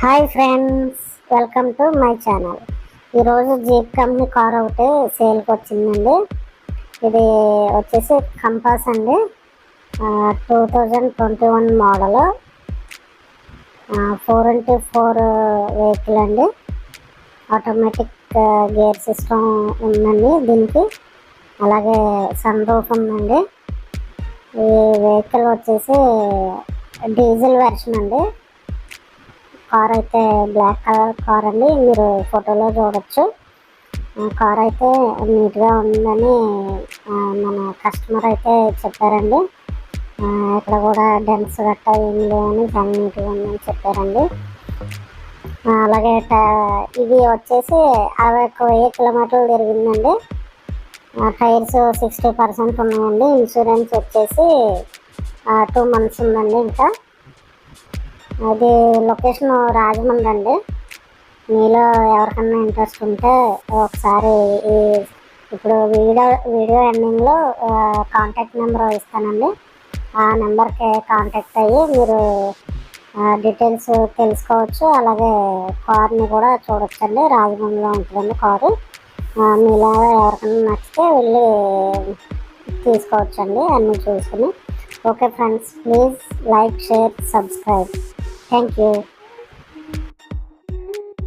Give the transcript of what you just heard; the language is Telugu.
Hi friends welcome to my channel. ఈరోజు జీప్ కంపెనీ కార్ ఒకటి సేల్కి వచ్చిందండి. ఇది వచ్చేసి కంపాస్ అండి. Two thousand twenty one model four into four vehicle అండి. ఆటోమేటిక్ గేర్ సిస్టమ్ ఉందండి దీనికి. అలాగే సన్ రూఫ్ ఉందండి. ఈ వెహికల్ వచ్చేసి డీజిల్ వెర్షన్ అండి. కార్ అయితే బ్లాక్ కలర్ కార్ అండి. మీరు ఫోటోలో చూడొచ్చు. కార్ అయితే నీట్గా ఉందని మన కస్టమర్ అయితే చెప్పారండి. ఇక్కడ కూడా డెన్స్ గట్ట ఏం లేవని చాలా నీట్గా ఉందని చెప్పారండి. అలాగే ఇది వచ్చేసి అరవై ఒక్క వెయ్యి కిలోమీటర్లు తిరిగిందండి. టైర్స్ సిక్స్టీ పర్సెంట్ ఉన్నాయండి. ఇన్సూరెన్స్ వచ్చేసి టూ మంత్స్ ఉందండి ఇంకా. అది లొకేషన్ రాజమండ్రి అండి మీలో ఎవరికన్నా ఇంట్రెస్ట్ ఉంటే ఒకసారి ఈ ఇప్పుడు వీడియో వీడియో ఎండింగ్లో కాంటాక్ట్ నెంబర్ ఇస్తానండి. ఆ నెంబర్కి కాంటాక్ట్ అయ్యి మీరు డీటెయిల్స్ తెలుసుకోవచ్చు. అలాగే కార్ని కూడా చూడొచ్చండి. రాజమండ్రిలో ఉంటుందండి కారు. మీలా ఎవరికైనా నచ్చితే వెళ్ళి తీసుకోవచ్చండి అన్నీ చూసుకుని. Okay friends please like share subscribe. 看过。